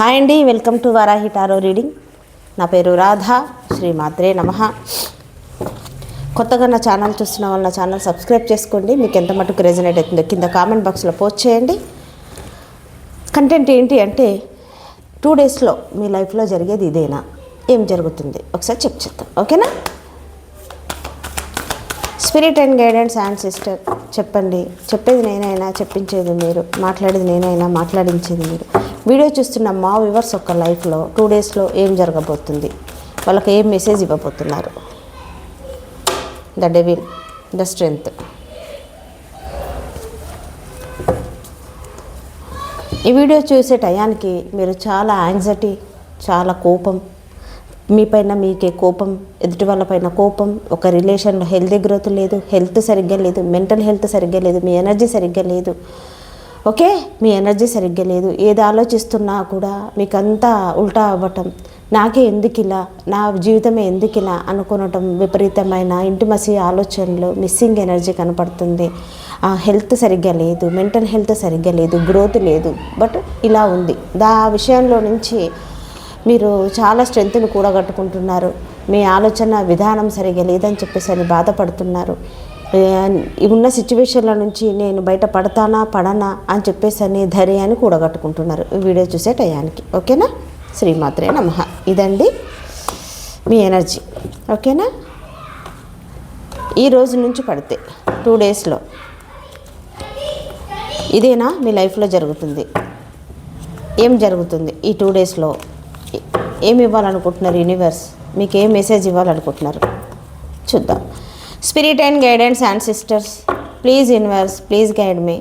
Hi అండి welcome to Varahi tarot reading. నా పేరు రాధా శ్రీ మాత్రే నమ. కొత్తగా నా ఛానల్ చూస్తున్న వాళ్ళ నా ఛానల్ సబ్స్క్రైబ్ చేసుకోండి. మీకు ఎంత మటుకు రెజనేట్ అవుతుందో కింద కామెంట్ బాక్స్లో పోస్ట్ చేయండి. కంటెంట్ ఏంటి అంటే టూ డేస్లో మీ లైఫ్లో జరిగేది ఇదేనా? ఏం జరుగుతుంది? ఒకసారి చెక్ చేద్దాం. ఓకేనా spirit and guidance and sister చెప్పండి. చెప్పేది నేనైనా చెప్పించేది మీరు. మాట్లాడేది నేనైనా మాట్లాడించేది మీరు. వీడియో చూస్తున్న మా వివర్స్ ఒక లైఫ్లో టూ డేస్లో ఏం జరగబోతుంది? వాళ్ళకి ఏం మెసేజ్ ఇవ్వబోతున్నారు? The devil the strength. ఈ వీడియో చూసే టయానికి మీరు చాలా యాంగ్జైటీ చాలా కోపం మీపైన మీకే కోపం ఎదుటి వాళ్ళపైన కోపం ఒక రిలేషన్లో హెల్తీ గ్రోత్ లేదు హెల్త్ సరిగ్గా లేదు మెంటల్ హెల్త్ సరిగ్గా లేదు మీ ఎనర్జీ సరిగ్గా లేదు. ఓకే? మీ ఎనర్జీ సరిగ్గా లేదు. ఏది ఆలోచిస్తున్నా కూడా మీకు అంతా ఉల్టా అవ్వటం. నాకే ఎందుకు ఇలా? నా జీవితమే ఎందుకు ఇలా? అనుకునటం విపరీతమైన ఇంటిమసీ ఆలోచనలు మిస్సింగ్ ఎనర్జీ కనపడుతుంది. ఆ హెల్త్ సరిగ్గా లేదు మెంటల్ హెల్త్ సరిగ్గా లేదు గ్రోత్ లేదు. బట్ ఇలా ఉంది. దా విషయంలో నుంచి మీరు చాలా స్ట్రెంగ్త్ని కూడగట్టుకుంటున్నారు. మీ ఆలోచన విధానం సరిగా లేదని చెప్పేసి అని బాధపడుతున్నారు. ఉన్న సిచ్యువేషన్ల నుంచి నేను బయట పడతానా పడనా అని చెప్పేసి అని ధైర్యాన్ని కూడగట్టుకుంటున్నారు. ఈ వీడియో చూసే టయానికి. ఓకేనా? శ్రీమాత్రే నమ. ఇదండి మీ ఎనర్జీ ఓకేనా? ఈ రోజు నుంచి పడితే టూ డేస్లో ఇదేనా మీ లైఫ్లో జరుగుతుంది? ఏం జరుగుతుంది ఈ టూ డేస్లో ఏమి ఇవ్వాలనుకుంటున్నారు యూనివర్స్ మీకు ఏం మెసేజ్ ఇవ్వాలనుకుంటున్నారు? చూద్దాం. Spirit and guidance ancestors please universe please guide me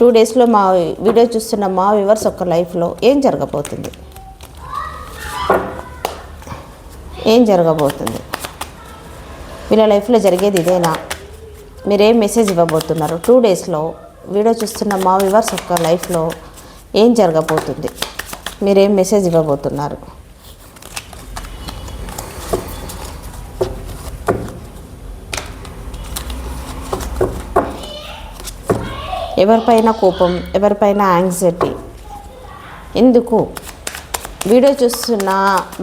two డేస్లో మా వీడియో చూస్తున్న మా వ్యూవర్స్ ఒక లైఫ్లో ఏం జరగబోతుంది? ఏం జరగబోతుంది? వీళ్ళ లైఫ్లో జరిగేది ఇదేనా? మీరేం మెసేజ్ ఇవ్వబోతున్నారు? టూ డేస్లో వీడియో చూస్తున్న మా వ్యూవర్స్ యొక్క లైఫ్లో ఏం జరగబోతుంది? మీరేం మెసేజ్ ఇవ్వబోతున్నారు? ఎవరిపైన కోపం ఎవరిపైన యాంగ్జైటీ ఎందుకు? వీడియో చూస్తున్న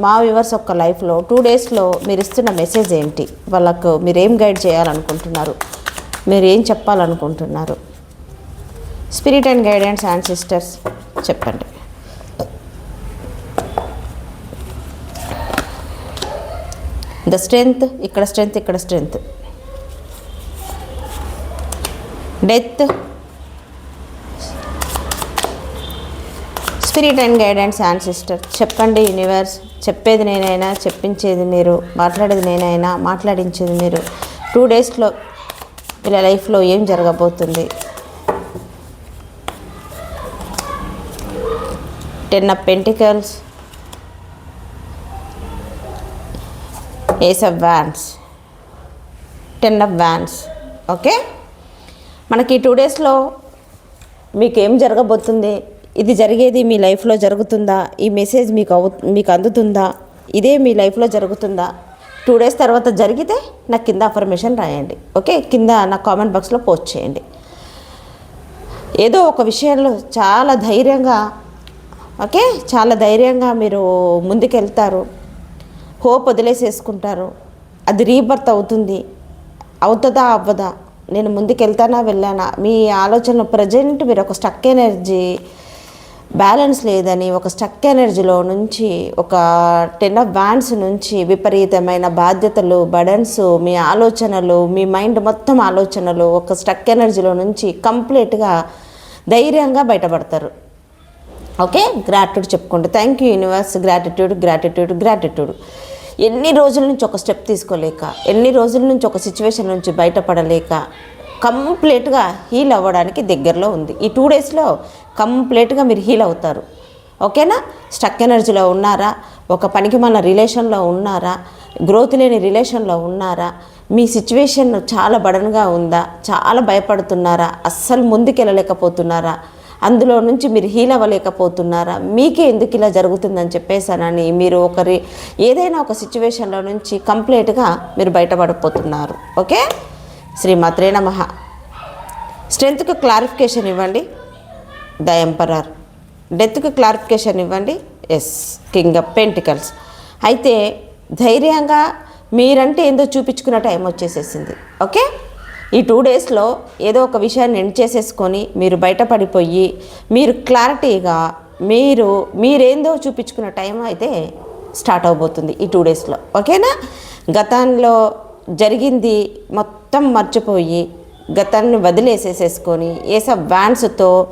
మా వ్యూవర్స్ యొక్క లైఫ్లో టూ డేస్లో మీరు ఇస్తున్న మెసేజ్ ఏంటి? వాళ్ళకు మీరు ఏం గైడ్ చేయాలనుకుంటున్నారు? మీరు ఏం చెప్పాలనుకుంటున్నారు? Spirit and guidance and sisters చెప్పండి. ద స్ట్రెంగ్త్ ఇక్కడ స్ట్రెంగ్త్ ఇక్కడ strength. Death spirit and guidance ancestor sister చెప్పండి యూనివర్స్ చెప్పేది నేనైనా చెప్పించేది మీరు మాట్లాడేది నేనైనా మాట్లాడించేది మీరు. టూ డేస్లో వీళ్ళ లైఫ్లో ఏం జరగబోతుంది? Ten of pentacles ace of wands. Ten of wands. Okay? మనకి టూ డేస్లో మీకు ఏం జరగబోతుంది? ఇది జరిగేది మీ లైఫ్లో జరుగుతుందా? ఈ మెసేజ్ మీకు అవు మీకు అందుతుందా? ఇదే మీ లైఫ్లో జరుగుతుందా? టూ డేస్ తర్వాత జరిగితే నాకు కింద అఫర్మేషన్ రాయండి. ఓకే? కింద నా కామెంట్ బాక్స్లో పోస్ట్ చేయండి. ఏదో ఒక విషయంలో చాలా ధైర్యంగా ఓకే? చాలా ధైర్యంగా మీరు ముందుకెళ్తారు. హోప్ వదిలేసేసుకుంటారు. అది రీబర్త్ అవుతుంది. అవుతుందా? అవ్వదా? నేను ముందుకెళ్తానా? వెళ్ళానా? మీ ఆలోచన ప్రజెంట్ మీరు ఒక స్టక్ ఎనర్జీ బ్యాలెన్స్ లేదని ఒక స్టక్ ఎనర్జీలో నుంచి ఒక టెన్ ఆఫ్ వ్యాన్స్ నుంచి విపరీతమైన బాధ్యతలు బడన్స్ మీ ఆలోచనలు మీ మైండ్ మొత్తం ఆలోచనలు ఒక స్టక్ ఎనర్జీలో నుంచి కంప్లీట్గా ధైర్యంగా బయటపడతారు. ఓకే? గ్రాటిట్యూడ్ చెప్పుకుంటే thank you universe. Gratitude gratitude gratitude. ఎన్ని రోజుల నుంచి ఒక స్టెప్ తీసుకోలేక ఎన్ని రోజుల నుంచి ఒక సిచ్యువేషన్ నుంచి బయటపడలేక కంప్లీట్గా హీల్ అవ్వడానికి దగ్గరలో ఉంది. ఈ టూ డేస్లో కంప్లీట్గా మీరు హీల్ అవుతారు. ఓకేనా స్టక్ ఎనర్జీలో ఉన్నారా? ఒక పనికి మన రిలేషన్లో ఉన్నారా? గ్రోత్ లేని రిలేషన్లో ఉన్నారా? మీ సిచ్యువేషన్ చాలా బడన్గా ఉందా? చాలా భయపడుతున్నారా? అస్సలు ముందుకెళ్ళలేకపోతున్నారా? అందులో నుంచి మీరు హీల్ అవ్వలేకపోతున్నారా? మీకే ఎందుకు ఇలా జరుగుతుందని చెప్పేసానని మీరు ఒకరి ఏదైనా ఒక సిచ్యువేషన్లో నుంచి కంప్లీట్గా మీరు బయటపడిపోతున్నారు. ఓకే? శ్రీమాత్రే నమ. స్ట్రెంత్కి క్లారిఫికేషన్ ఇవ్వండి. ద ఎంపరర్ డెత్కి క్లారిఫికేషన్ ఇవ్వండి. ఎస్. King of pentacles. అయితే ధైర్యంగా మీరంటే ఏందో చూపించుకున్న టైం వచ్చేసేసింది. ఓకే? ఈ టూ డేస్లో ఏదో ఒక విషయాన్ని ఎండ్ చేసేసుకొని మీరు బయటపడిపోయి మీరు క్లారిటీగా మీరు మీరేందో చూపించుకున్న టైం అయితే స్టార్ట్ అవబోతుంది ఈ టూ డేస్లో ఓకేనా? గతంలో జరిగింది మొత్తం మర్చిపోయి గతాన్ని వదిలేసేసేసుకొని ఏస వ్యాన్స్తో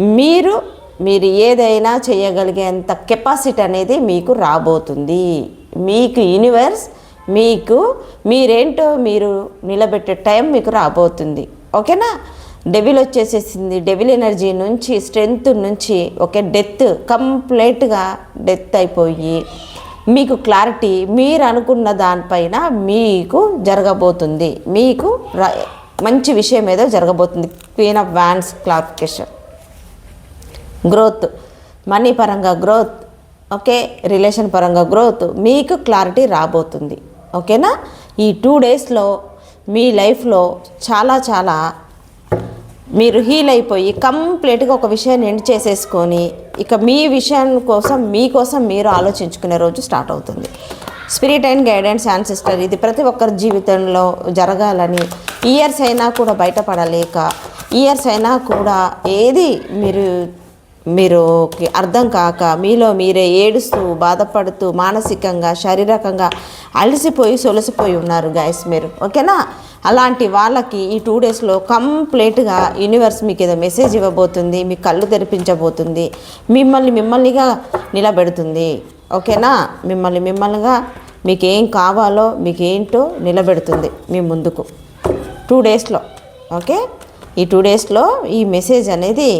మీరు మీరు ఏదైనా చేయగలిగేంత కెపాసిటీ అనేది మీకు రాబోతుంది. మీకు యూనివర్స్ మీకు మీరేంటో మీరు నిలబెట్టే టైం మీకు రాబోతుంది. ఓకేనా? డెవిల్ వచ్చేసేసింది. డెవిల్ ఎనర్జీ నుంచి స్ట్రెంగ్త్ నుంచి ఓకే డెత్ కంప్లీట్గా డెత్ అయిపోయి మీకు క్లారిటీ మీరు అనుకున్న దానిపైన మీకు జరగబోతుంది. మీకు మంచి విషయం ఏదో జరగబోతుంది. Queen of wands clarification growth money పరంగా గ్రోత్ ఓకే రిలేషన్ పరంగా గ్రోత్ మీకు క్లారిటీ రాబోతుంది. ఓకేనా? ఈ టూ డేస్లో మీ లైఫ్లో చాలా చాలా మీరు హీల్ అయిపోయి కంప్లీట్గా ఒక విషయాన్ని ఎండ్ చేసేసుకొని ఇక మీ విషయం కోసం మీకోసం మీరు ఆలోచించుకునే రోజు స్టార్ట్ అవుతుంది. స్పిరిట్ అండ్ గైడెన్స్ యాన్సిస్టర్ ఇది ప్రతి ఒక్కరి జీవితంలో జరగాలని ఇయర్స్ అయినా కూడా బయటపడలేక ఇయర్స్ అయినా కూడా ఏది మీరు మీరు అర్థం కాక మీలో మీరే ఏడుస్తూ బాధపడుతూ మానసికంగా శారీరకంగా అలసిపోయి సొలసిపోయి ఉన్నారు గాయస్ మీరు. ఓకేనా? అలాంటి వాళ్ళకి ఈ టూ డేస్లో కంప్లీట్గా యూనివర్స్ మీకు ఏదో మెసేజ్ ఇవ్వబోతుంది మీ కళ్ళు తెరిపించబోతుంది మిమ్మల్ని మిమ్మల్నిగా నిలబెడుతుంది. ఓకేనా? మిమ్మల్ని మిమ్మల్నిగా మీకు ఏం కావాలో మీకేంటో నిలబెడుతుంది మీ ముందుకు. టూ డేస్లో ఓకే? ఈ టూ డేస్లో ఈ మెసేజ్ అనేది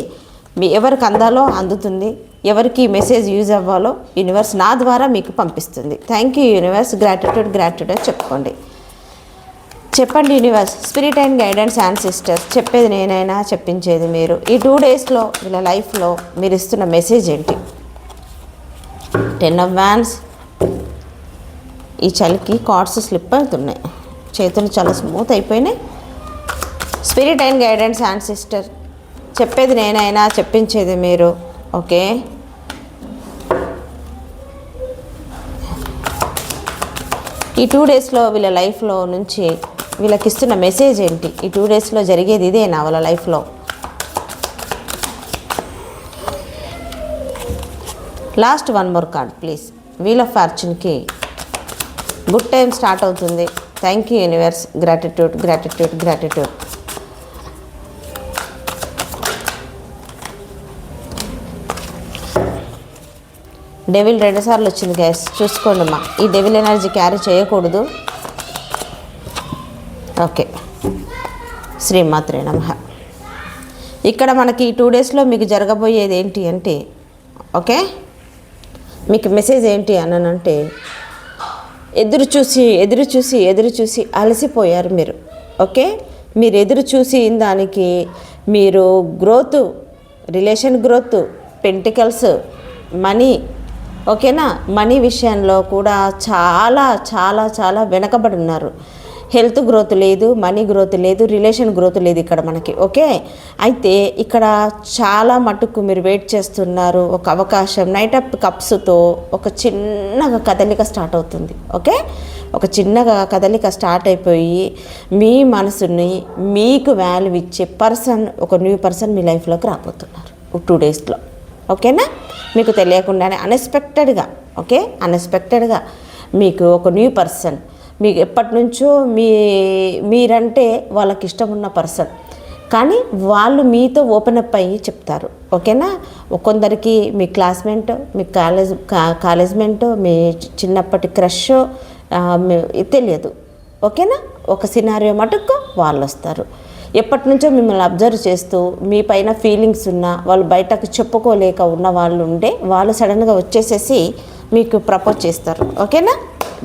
మీ ఎవరికి అందాలో అందుతుంది ఎవరికి మెసేజ్ యూజ్ అవ్వాలో యూనివర్స్ నా ద్వారా మీకు పంపిస్తుంది. Thank you universe. Gratitude gratitude అని చెప్పుకోండి. చెప్పండి universe. Spirit and guidance ancestors చెప్పేది నేనైనా చెప్పించేది మీరు. ఈ టూ డేస్లో వీళ్ళ లైఫ్లో మీరు ఇస్తున్న మెసేజ్ ఏంటి? టెన్ ఆఫ్ వ్యాన్స్ ఈ చలికి కార్డ్స్ స్లిప్ అవుతున్నాయి. చేతులు చాలా స్మూత్ అయిపోయినాయి. Spirit and guidance and sister చెప్పేది నేనైనా చెప్పించేది మీరు ఓకే? ఈ టూ డేస్లో వీళ్ళ లైఫ్లో నుంచి వీళ్ళకి ఇస్తున్న మెసేజ్ ఏంటి? ఈ టూ డేస్లో జరిగేది ఇదేనా వాళ్ళ లైఫ్లో. Last one more card please. Wheel of ఫార్చ్యూన్కి good time start అవుతుంది. Thank you universe gratitude gratitude gratitude devil రెండుసార్లు వచ్చింది గ్యాస్ చూసుకోండి అమ్మా. ఈ డెవిల్ ఎనర్జీ క్యారీ చేయకూడదు. ఓకే. శ్రీమాత్రే నమ. ఇక్కడ మనకి ఈ టూ డేస్లో మీకు జరగబోయేది ఏంటి అంటే ఓకే? మీకు మెసేజ్ ఏంటి అనంటే ఎదురు చూసి ఎదురు చూసి ఎదురు చూసి అలసిపోయారు మీరు. ఓకే? మీరు ఎదురు చూసి దానికి మీరు growth relation growth pentacles money ఓకేనా? మనీ విషయంలో కూడా చాలా చాలా చాలా వెనకబడి ఉన్నారు. హెల్త్ గ్రోత్ లేదు మనీ గ్రోత్ లేదు రిలేషన్ గ్రోత్ లేదు ఇక్కడ మనకి ఓకే? అయితే ఇక్కడ చాలా మటుకు మీరు వెయిట్ చేస్తున్నారు ఒక అవకాశం నైట్ అప్ కప్స్తో ఒక చిన్నగా కదలిక స్టార్ట్ అవుతుంది ఓకే? ఒక చిన్నగా కదలిక స్టార్ట్ అయిపోయి మీ మనసుని మీకు వాల్యూ ఇచ్చే పర్సన్ ఒక న్యూ పర్సన్ మీ లైఫ్లోకి రాబోతున్నారు టూ డేస్లో. ఓకేనా? మీకు తెలియకుండానే అన్ఎక్స్పెక్టెడ్గా ఓకే? అన్ఎక్స్పెక్టెడ్గా మీకు ఒక న్యూ పర్సన్ మీకు ఎప్పటి నుంచో మీ మీరంటే వాళ్ళకి ఇష్టం ఉన్న పర్సన్ కానీ వాళ్ళు మీతో ఓపెన్ అప్ అయ్యి చెప్తారు ఓకేనా? కొందరికి మీ క్లాస్మేట్ మీ కాలేజ్ కా- మీ చిన్నప్పటి క్రష్ తెలియదు ఓకేనా? ఒక సినారియో మటుకు వాళ్ళు వస్తారు ఎప్పటి నుంచో మిమ్మల్ని అబ్జర్వ్ చేస్తూ మీ పైన ఫీలింగ్స్ ఉన్న వాళ్ళు బయటకు చెప్పుకోలేక ఉన్న వాళ్ళు ఉంటే వాళ్ళు సడన్గా వచ్చేసేసి మీకు ప్రపోజ్ చేస్తారు. ఓకేనా?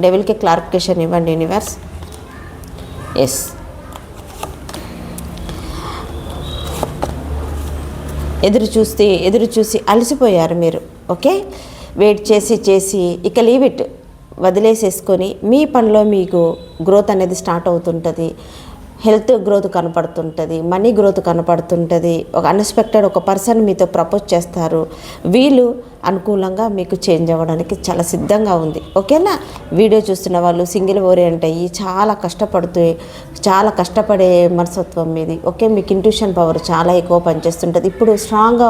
డెవిల్కి క్లారిఫికేషన్ ఇవ్వండి యూనివర్స్ ఎస్ ఎదురు చూస్తే ఎదురు చూసి అలసిపోయారు మీరు. ఓకే? వెయిట్ చేసి చేసి ఇక లీవ్ ఇట్ వదిలేసేసుకొని మీ పనిలో మీకు గ్రోత్ అనేది స్టార్ట్ అవుతుంటుంది. హెల్త్ గ్రోత్ కనపడుతుంటుంది మనీ గ్రోత్ కనపడుతుంటుంది. ఒక అన్ఎక్స్పెక్టెడ్ ఒక పర్సన్ మీతో ప్రపోజ్ చేస్తారు. వీళ్ళు అనుకూలంగా మీకు చేంజ్ అవ్వడానికి చాలా సిద్ధంగా ఉంది. ఓకేనా? వీడియో చూస్తున్న వాళ్ళు సింగిల్ ఓరియంట్ అయ్యి చాలా కష్టపడుతూ చాలా కష్టపడే మనసత్వం మీది. ఓకే? మీకు ఇంట్యూషన్ పవర్ చాలా ఎక్కువ పనిచేస్తుంటుంది. ఇప్పుడు స్ట్రాంగ్గా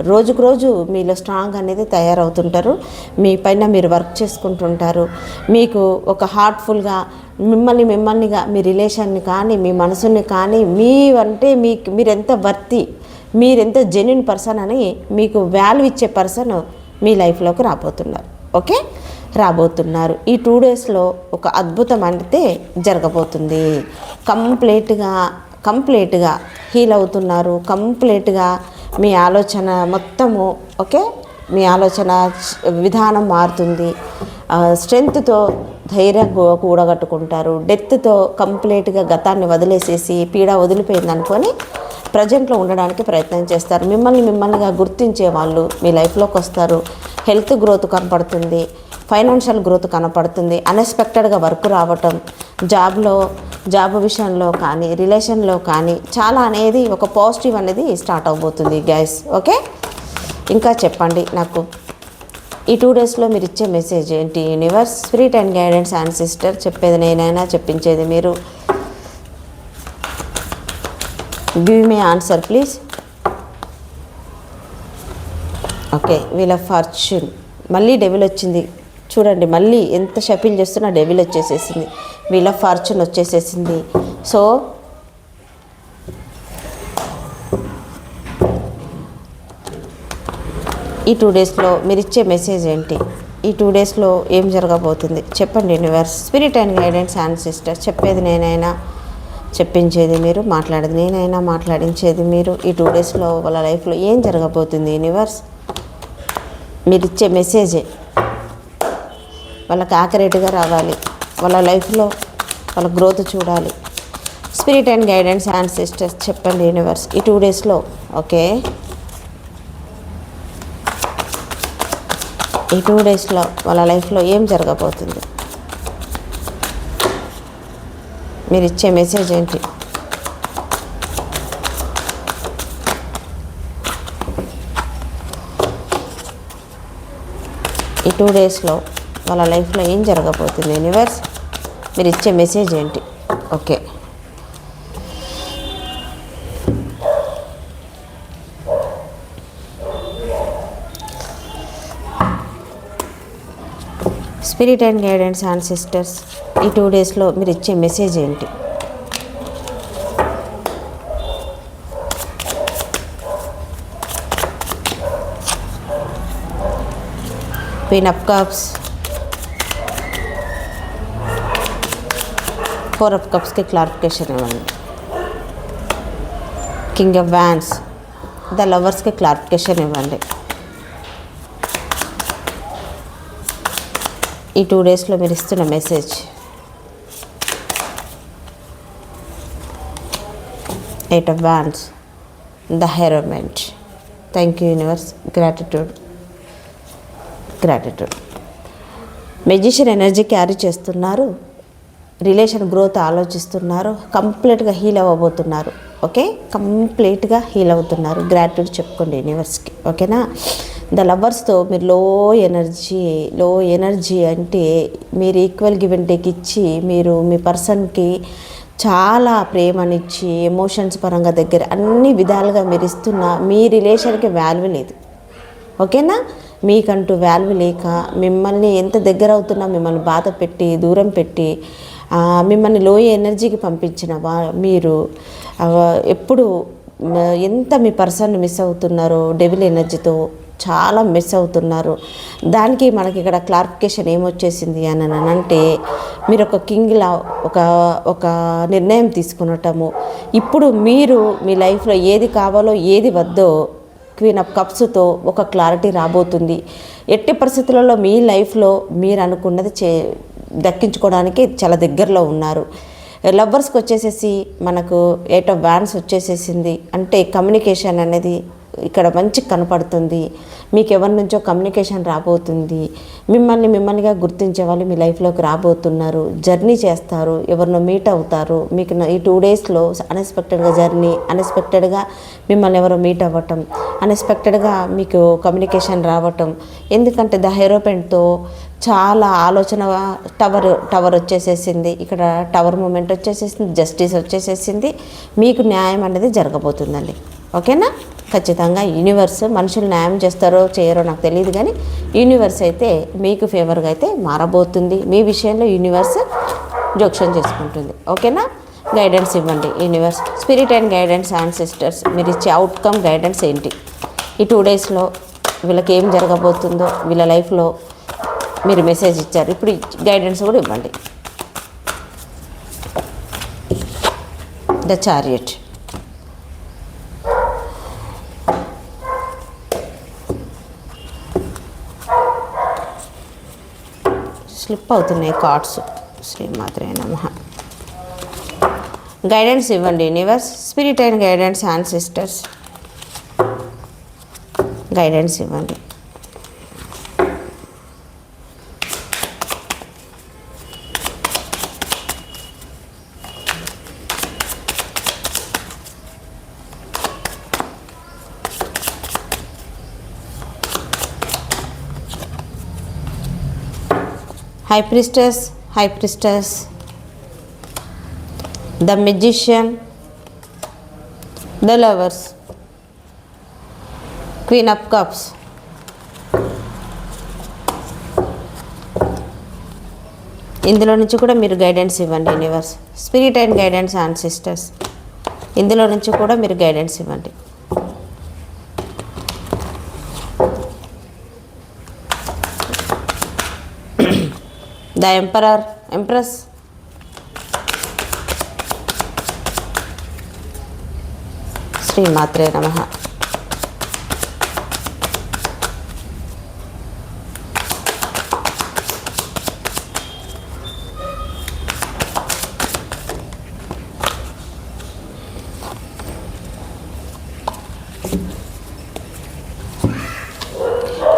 రోజుకు రోజు మీలో స్ట్రాంగ్ అనేది తయారవుతుంటారు. మీ పైన మీరు వర్క్ చేసుకుంటుంటారు. మీకు ఒక హార్ట్ఫుల్గా మిమ్మల్ని మిమ్మల్నిగా మీ రిలేషన్ని కానీ మీ మనసుని కానీ మీ అంటే మీకు మీరు ఎంత వర్తి మీరెంత జెన్యున్ పర్సన్ అని మీకు వాల్యూ ఇచ్చే పర్సన్ మీ లైఫ్లోకి రాబోతున్నారు. ఓకే రాబోతున్నారు. ఈ టూ డేస్లో ఒక అద్భుతం అంటే జరగబోతుంది. కంప్లీట్గా కంప్లీట్గా హీల్ అవుతున్నారు. కంప్లీట్గా మీ ఆలోచన మొత్తము ఓకే మీ ఆలోచన విధానం మారుతుంది. స్ట్రెంగ్త్తో ధైర్యం కూడగట్టుకుంటారు. డెత్తో కంప్లీట్గా గతాన్ని వదిలేసేసి పీడ వదిలిపోయింది అనుకొని ప్రజెంట్లో ఉండడానికి ప్రయత్నం చేస్తారు. మిమ్మల్ని మిమ్మల్నిగా గుర్తించే వాళ్ళు మీ లైఫ్లోకి వస్తారు. హెల్త్ గ్రోత్ కనపడుతుంది ఫైనాన్షియల్ గ్రోత్ కనపడుతుంది అన్ఎక్స్పెక్టెడ్గా వర్క్ రావటం జాబ్లో జాబ్ విషయంలో కానీ రిలేషన్లో కానీ చాలా అనేది ఒక పాజిటివ్ అనేది స్టార్ట్ అవబోతుంది గ్యాస్ ఓకే ఇంకా చెప్పండి నాకు. ఈ టూ డేస్లో మీరు ఇచ్చే మెసేజ్ ఏంటి? Universe spirit and guidance and sister చెప్పేది నేనైనా చెప్పించేది మీరు. Give me answer please okay వీళ్ళ ఫార్చ్యూన్ మళ్ళీ డెవిల్ వచ్చింది. చూడండి మళ్ళీ ఎంత షఫిల్ చేస్తున్నా డెవిల్ వచ్చేసేసింది. వీళ్ళ ఫార్చ్యూన్ వచ్చేసేసింది. సో ఈ టూ డేస్లో మీరు ఇచ్చే మెసేజ్ ఏంటి? ఈ టూ డేస్లో ఏం జరగబోతుంది? చెప్పండి universe spirit and guidance ancestor చెప్పేది నేనైనా. చెప్పించేది మీరు మాట్లాడేది నేనైనా మాట్లాడించేది మీరు. ఈ టూ డేస్లో వాళ్ళ లైఫ్లో ఏం జరగబోతుంది యూనివర్స్ మీరు ఇచ్చే మెసేజే వాళ్ళకి ఆకరేట్గా రావాలి. వాళ్ళ లైఫ్లో వాళ్ళ గ్రోత్ చూడాలి. Spirit and guidance and sisters చెప్పండి యూనివర్స్ ఈ టూ డేస్లో ఓకే? ఈ టూ డేస్లో వాళ్ళ లైఫ్లో ఏం జరగబోతుంది? మీరు ఇచ్చే మెసేజ్ ఏంటి? ఈ టూ డేస్లో వాళ్ళ లైఫ్లో ఏం జరగబోతుంది యూనివర్స్ మీరు ఇచ్చే మెసేజ్ ఏంటి? Okay spirit and guidance and sisters ఈ టూ డేస్లో మీరు ఇచ్చే మెసేజ్ ఏంటి? Queen of cups four of కప్స్కి clarification ఇవ్వండి. కింగ్ ఆఫ్ వ్యాన్స్ ద లవర్స్కి క్లారిఫికేషన్ ఇవ్వండి. ఈ టూ డేస్లో మీరు ఇస్తున్న message. Eight of wands the hermit thank you universe gratitude gratitude magician energy carry చేస్తున్నారు. రిలేషన్ గ్రోత్ ఆలోచిస్తున్నారు. కంప్లీట్గా హీల్ అవ్వబోతున్నారు. ఓకే కంప్లీట్గా హీల్ అవుతున్నారు. గ్రాటిట్యూడ్ చెప్పుకోండి యూనివర్స్కి ఓకేనా ద లవర్స్తో మీరు లో ఎనర్జీ లో ఎనర్జీ అంటే మీరు ఈక్వల్ గివ్ అండ్ టేక్ ఇచ్చి మీరు మీ పర్సన్కి చాలా ప్రేమనిచ్చి ఎమోషన్స్ పరంగా దగ్గర అన్ని విధాలుగా మీరు ఇస్తున్న మీ రిలేషన్కి వాల్యూ లేదు. ఓకేనా? మీకంటూ వాల్యూ లేక మిమ్మల్ని ఎంత దగ్గర అవుతున్నా మిమ్మల్ని బాధ పెట్టి దూరం పెట్టి మిమ్మల్ని లో ఎనర్జీకి పంపించిన వా మీరు ఎప్పుడు ఎంత మీ పర్సన్ మిస్ అవుతున్నారో డెవిల్ ఎనర్జీతో చాలా మిస్ అవుతున్నారు. దానికి మనకి ఇక్కడ క్లారిఫికేషన్ ఏమొచ్చేసింది అని అంటే మీరు ఒక కింగ్లా ఒక ఒక నిర్ణయం తీసుకునటము. ఇప్పుడు మీరు మీ లైఫ్లో ఏది కావాలో ఏది వద్దో క్వీన్ ఆఫ్ కప్స్తో ఒక క్లారిటీ రాబోతుంది. ఎట్టి పరిస్థితులలో మీ లైఫ్లో మీరు అనుకున్నది చే దక్కించుకోవడానికి చాలా దగ్గరలో ఉన్నారు. లవ్వర్స్కి వచ్చేసేసి మనకు ఎయిట్ ఆఫ్ వ్యాన్స్ వచ్చేసేసింది. అంటే కమ్యూనికేషన్ అనేది ఇక్కడ మంచి కనపడుతుంది. మీకు ఎవరి నుంచో కమ్యూనికేషన్ రాబోతుంది. మిమ్మల్ని మిమ్మల్నిగా గుర్తించే వాళ్ళు మీ లైఫ్లోకి రాబోతున్నారు. జర్నీ చేస్తారు. ఎవరినో మీట్ అవుతారు. మీకు ఈ టూ డేస్లో అన్ఎక్స్పెక్టెడ్గా జర్నీ అన్ఎక్స్పెక్టెడ్గా మిమ్మల్ని ఎవరో మీట్ అవ్వటం అన్ఎక్స్పెక్టెడ్గా మీకు కమ్యూనికేషన్ రావటం. ఎందుకంటే ద హెరోపెంట్తో చాలా ఆలోచన టవర్ టవర్ వచ్చేసేసింది. ఇక్కడ టవర్ మూమెంట్ వచ్చేసేసింది. జస్టిస్ వచ్చేసేసింది. మీకు న్యాయం అనేది జరగబోతుందండి. ఓకేనా ఖచ్చితంగా యూనివర్స్ మనుషులు న్యాయం చేస్తారో చేయరో నాకు తెలియదు కానీ యూనివర్స్ అయితే మీకు ఫేవర్గా అయితే మారబోతుంది. మీ విషయంలో యూనివర్స్ జోక్షన్ చేసుకుంటుంది. ఓకేనా? గైడెన్స్ ఇవ్వండి universe spirit and guidance ancestors మీరు ఇచ్చే అవుట్కమ్ గైడెన్స్ ఏంటి? ఈ టూ డేస్లో వీళ్ళకి ఏం జరగబోతుందో వీళ్ళ లైఫ్లో మీరు మెసేజ్ ఇచ్చారు. ఇప్పుడు గైడెన్స్ కూడా ఇవ్వండి. ద చారియట్ స్లిప్ అవుతున్నాయి కార్డ్స్. శ్రీమాత్రే నమ. గైడెన్స్ ఇవ్వండి universe spirit and guidance ancestors guidance ఇవ్వండి. High priestess high priestess the magician the lovers queen of cups ఇందులో నుంచి కూడా మీరు గైడెన్స్ ఇవ్వండి universe spirit and guidance ancestors ఇందులో నుంచి కూడా మీరు గైడెన్స్ ఇవ్వండి. ద ఎంపరర్ ఎంప్రెస్ శ్రీమాత్రే నమ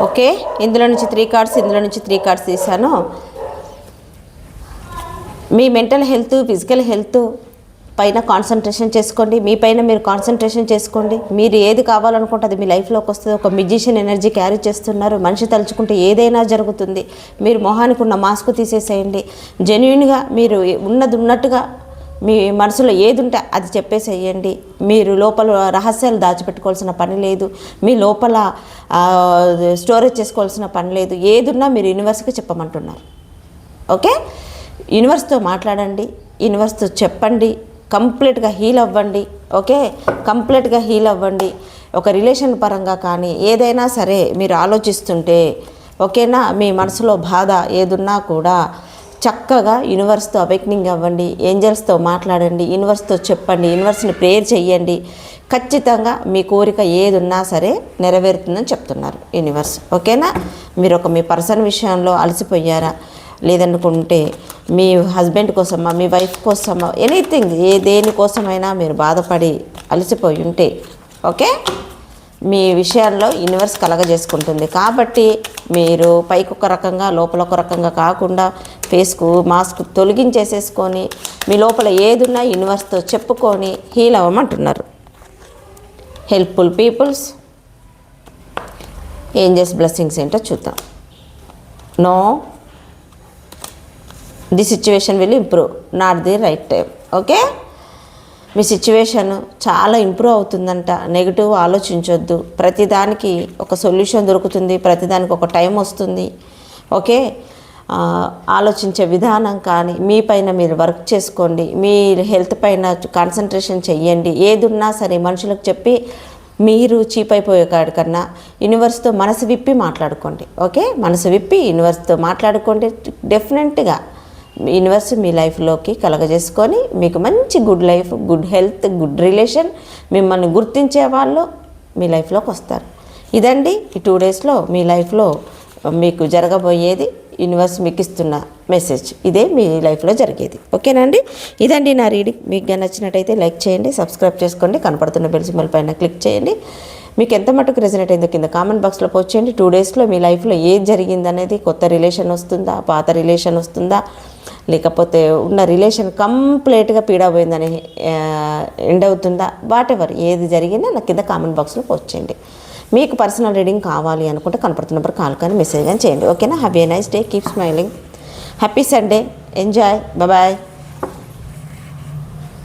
ఓకే ఇందులో నుంచి త్రీ కార్డ్స్ ఇందులో నుంచి త్రీ కార్డ్స్ తీసాను మీ మెంటల్ హెల్త్ ఫిజికల్ హెల్త్ పైన కాన్సన్ట్రేషన్ చేసుకోండి. మీ పైన మీరు కాన్సన్ట్రేషన్ చేసుకోండి. మీరు ఏది కావాలనుకుంటే అది మీ లైఫ్లోకి వస్తుంది. ఒక మ్యూజిషియన్ ఎనర్జీ క్యారీ చేస్తున్నారు. మనిషి తలుచుకుంటే ఏదైనా జరుగుతుంది. మీరు మొహానికి ఉన్న మాస్క్ తీసేసేయండి. జెన్యున్గా మీరు ఉన్నది ఉన్నట్టుగా మీ మనసులో ఏది ఉంటే అది చెప్పేసేయండి. మీరు లోపల రహస్యాలు దాచిపెట్టుకోవాల్సిన పని లేదు. మీ లోపల స్టోరేజ్ చేసుకోవాల్సిన పని లేదు. ఏదున్నా మీరు యూనివర్స్కి చెప్పమంటున్నారు. ఓకే యూనివర్స్తో మాట్లాడండి యూనివర్స్తో చెప్పండి కంప్లీట్గా హీల్ అవ్వండి ఓకే? కంప్లీట్గా హీల్ అవ్వండి. ఒక రిలేషన్ పరంగా కానీ ఏదైనా సరే మీరు ఆలోచిస్తుంటే ఓకేనా? మీ మనసులో బాధ ఏదున్నా కూడా చక్కగా యూనివర్స్తో అవేక్నింగ్ అవ్వండి ఏంజల్స్తో మాట్లాడండి యూనివర్స్తో చెప్పండి యూనివర్స్ని ప్రేయర్ చెయ్యండి. ఖచ్చితంగా మీ కోరిక ఏది ఉన్నా సరే నెరవేరుతుందని చెప్తున్నారు యూనివర్స్ ఓకేనా? మీరు ఒక మీ పర్సన్ విషయంలో అలసిపోయారా? లేదనుకుంటే మీ హస్బెండ్ కోసమా మీ వైఫ్ కోసమా ఎనీథింగ్ ఏ దేనికోసమైనా మీరు బాధపడి అలసిపోయి ఉంటే ఓకే? మీ విషయాల్లో యూనివర్స్ కలగజేసుకుంటుంది. కాబట్టి మీరు పైకి ఒక రకంగా లోపల ఒక రకంగా కాకుండా ఫేస్కు మాస్క్ తొలగించేసేసుకొని మీ లోపల ఏదున్నా యూనివర్స్తో చెప్పుకొని హీల్ అవ్వమంటున్నారు. Helpful peoples. ఏంజెస్ బ్లెస్సింగ్స్ ఏంటో చూద్దాం. No the situation will improve not the right time. Okay? Me situation చాలా ఇంప్రూవ్ అవుతుందంట. నెగిటివ్ ఆలోచించొద్దు. ప్రతిదానికి ఒక సొల్యూషన్ దొరుకుతుంది ప్రతిదానికి ఒక టైం వస్తుంది. ఓకే? ఆలోచించే విధానం కానీ మీ పైన మీరు వర్క్ చేసుకోండి. మీ హెల్త్ పైన కాన్సన్ట్రేషన్ చెయ్యండి. ఏది ఉన్నా సరే మనుషులకు చెప్పి మీరు చీప్ అయిపోయే కాడికన్నా యూనివర్స్తో మనసు విప్పి మాట్లాడుకోండి. ఓకే? మనసు విప్పి యూనివర్స్తో మాట్లాడుకోండి. డెఫినెట్గా యూనివర్స్ మీ లైఫ్లోకి కలగజేసుకొని మీకు మంచి good life good health good relation మిమ్మల్ని గుర్తించే వాళ్ళు మీ లైఫ్లోకి వస్తారు. ఇదండి ఈ టూ డేస్లో మీ లైఫ్లో మీకు జరగబోయేది యూనివర్స్ మీకు ఇస్తున్న మెసేజ్ ఇదే మీ లైఫ్లో జరిగేది. ఓకేనండి? ఇదండి నా రీడింగ్ మీకు నచ్చినట్టయితే లైక్ చేయండి సబ్స్క్రైబ్ చేసుకోండి కనపడుతున్న బెల్ సింబల్ పైన క్లిక్ చేయండి. మీకు ఎంత మటుకు రెజనేట్ అయిందో కింద కామెంట్ బాక్స్లో పోస్ట్ చేయండి. టూ డేస్లో మీ లైఫ్లో ఏది జరిగిందనేది కొత్త రిలేషన్ వస్తుందా పాత రిలేషన్ వస్తుందా లేకపోతే ఉన్న రిలేషన్ కంప్లీట్గా పీడబోయిందని ఎండ్ అవుతుందా వాట్ ఎవర్ ఏది జరిగినా నాకు కింద కామెంట్ బాక్స్లో పోస్ట్ చేయండి. మీకు పర్సనల్ రీడింగ్ కావాలి అనుకుంటే కనపడుతున్న నెంబర్ కాల్ కానీ మెసేజ్ కానీ చేయండి. ఓకేనా happy a nice day keep smiling happy Sunday enjoy bye